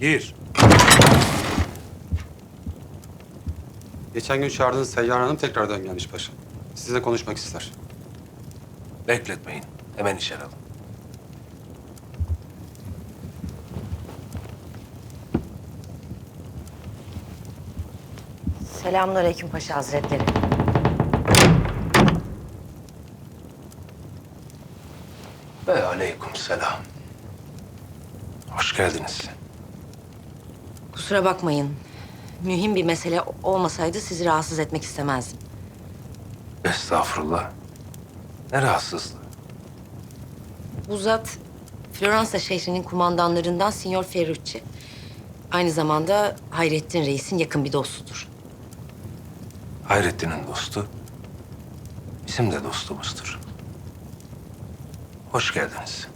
Gir. Geçen gün çağırdığınız Seyyar Hanım tekrardan gelmiş paşa. Sizinle konuşmak ister. Bekletmeyin. Hemen içeri alın. Selamünaleyküm Paşa Hazretleri. Ve aleyküm selam. Hoş geldiniz. Kusura bakmayın. Mühim bir mesele olmasaydı sizi rahatsız etmek istemezdim. Estağfurullah. Ne rahatsızlığı. Bu zat Floransa şehrinin kumandanlarından Signor Ferrucci. Aynı zamanda Hayrettin Reis'in yakın bir dostudur. Hayrettin'in dostu. Bizim de dostumuzdur. Hoş geldiniz.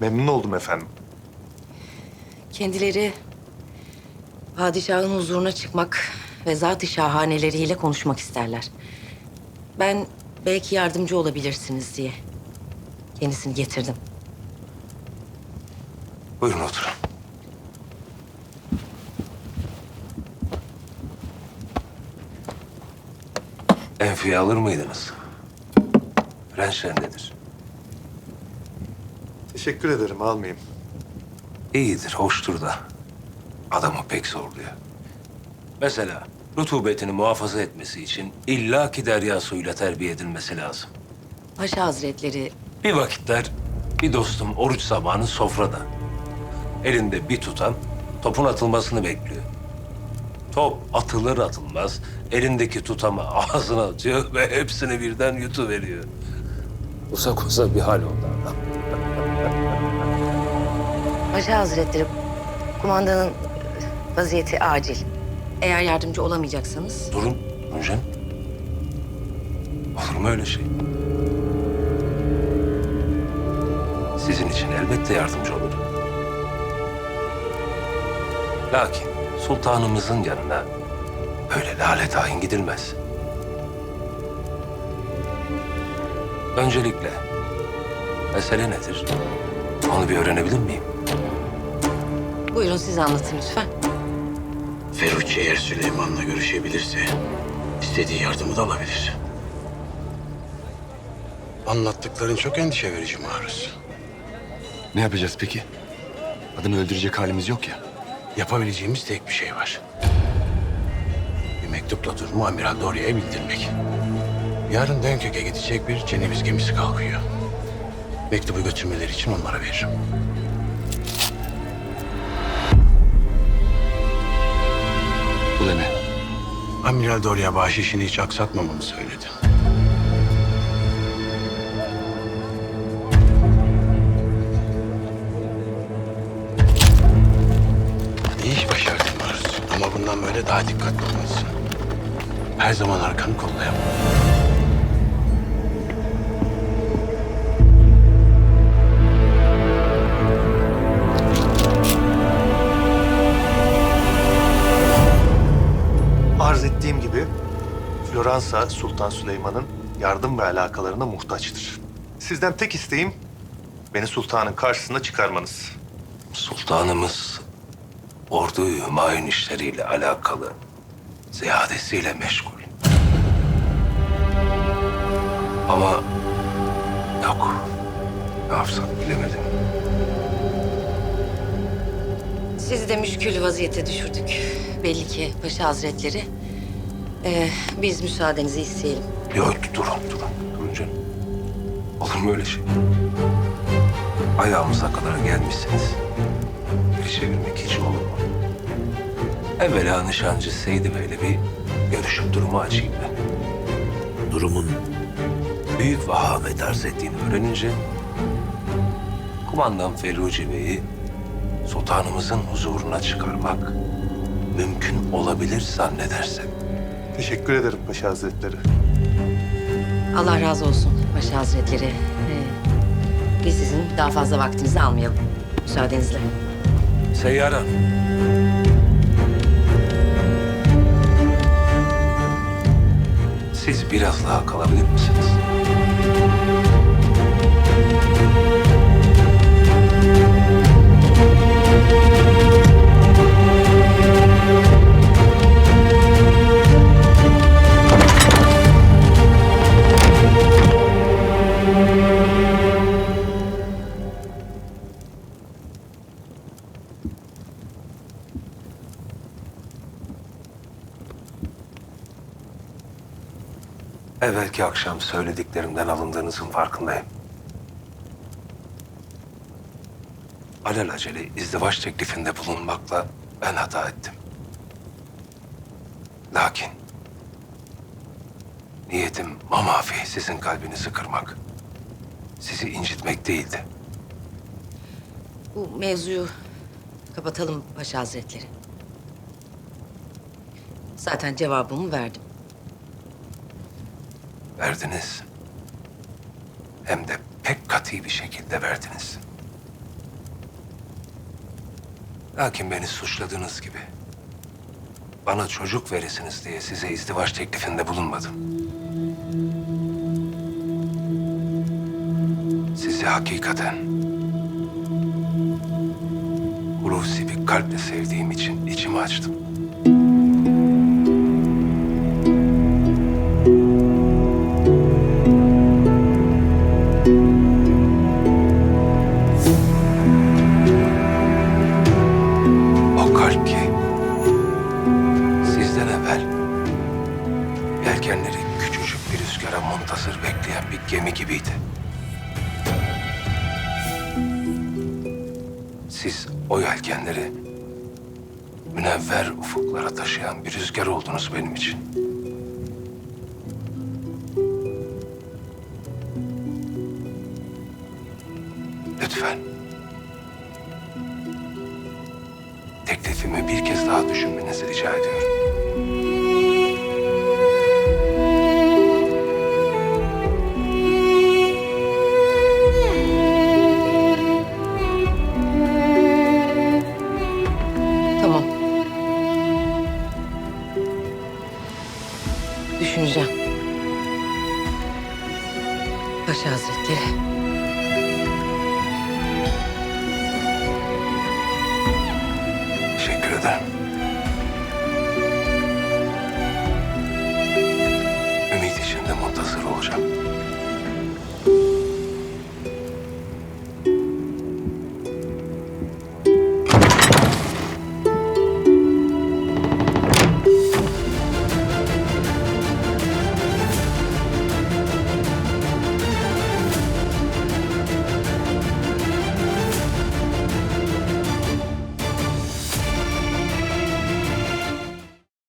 Memnun oldum efendim. Kendileri padişahın huzuruna çıkmak ve zat-ı şahaneleriyle konuşmak isterler. Ben belki yardımcı olabilirsiniz diye kendisini getirdim. Buyurun oturun. Enfiye alır mıydınız? Renşendedir. Teşekkür ederim almayayım. İyidir, hoştur da. Adamı pek zorluyor. Mesela rutubetini muhafaza etmesi için illaki derya suyuyla terbiye edilmesi lazım. Paşa Hazretleri Bir vakitler bir dostum oruç zamanı sofrada. Elinde bir tutam topun atılmasını bekliyor. Top atılır atılmaz elindeki tutamı ağzına atıyor ve hepsini birden yutuveriyor. Uzak uzak bir hal oldu adam. Paşa Hazretleri, kumandanın vaziyeti acil. Eğer yardımcı olamayacaksanız Durun, canım. Olur mu öyle şey? Sizin için elbette yardımcı olurum. Lakin sultanımızın yanına öyle lale tayin gidilmez. Öncelikle mesele nedir? Onu bir öğrenebilir miyim? buyurun siz anlatın lütfen. Ferrucci eğer Süleyman'la görüşebilirse istediği yardımı da alabilir. Anlattıkların çok endişe verici Maruz. Ne yapacağız peki? Adını öldürecek halimiz yok ya. Yapabileceğimiz tek bir şey var. Bir mektupla durumu Amiral Dorya'ya bildirmek. Yarın Dönkök'e gidecek bir Ceneviz gemisi kalkıyor. Mektubu götürmeleri için onlara veririm. Amiral Dorya bahşişini hiç aksatmamamı söyledi. İyi iş başardın Maruz. Ama bundan böyle daha dikkatli olmalısın. Her zaman arkanı kollayamam. Floransa Sultan Süleyman'ın yardım ve alakalarına muhtaçtır. Sizden tek isteğim beni sultanın karşısına çıkarmanız. Sultanımız orduyu hümayun işleriyle alakalı ziyadesiyle meşgul. Ama yok. Ne yapsak bilemedim. Sizi de müşkül vaziyete düşürdük. Belli ki Paşa Hazretleri. Ee, biz müsaadenizi isteyelim. Yok durun durun. Durun canım. Olur mu öyle şey? Ayağımıza kadar gelmişsiniz. Bir çevirmek hiç olur mu? Evvela nişancı Seydi Bey'le bir görüşüp durumu açayım ben. Durumun büyük vahamet arz ettiğini öğrenince... ...kumandan Ferruci Bey'i sultanımızın huzuruna çıkarmak mümkün olabilir zannedersem. Teşekkür ederim Paşa Hazretleri. Allah razı olsun Paşa Hazretleri. Ee, biz sizin daha fazla vaktinizi almayalım. Müsaadenizle. Seyyara. Siz biraz daha kalabilir misiniz? Evvelki akşam söylediklerimden alındığınızın farkındayım. Alelacele izdivaç teklifinde bulunmakla ben hata ettim. Lakin niyetim mamafi sizin kalbinizi kırmak, sizi incitmek değildi. Bu mevzuyu kapatalım Paşa Hazretleri. Zaten cevabımı verdim. Verdiniz. Hem de pek katı bir şekilde verdiniz. Lakin beni suçladığınız gibi bana çocuk veresiniz diye size izdivaç teklifinde bulunmadım. Sizi hakikaten Hulusi bir kalple sevdiğim için içimi açtım. Evvel yelkenleri küçücük bir rüzgara muntazır bekleyen bir gemi gibiydi. Siz o yelkenleri münevver ufuklara taşıyan bir rüzgar oldunuz benim için. Lütfen. Teklifimi bir kez daha düşünmenizi rica ediyorum. Düşüneceğim. Paşa Hazretleri. Teşekkür ederim.